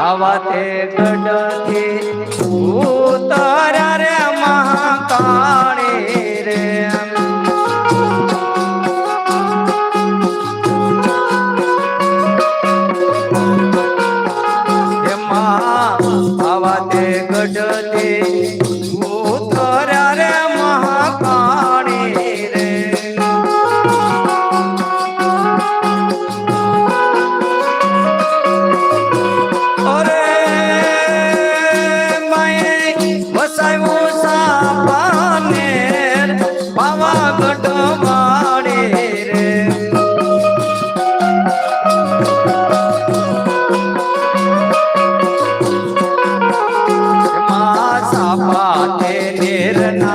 આવા તે ગઢથી ઉતરા રે મહાકાળી રે આવા તે ગઢથી நேரனா?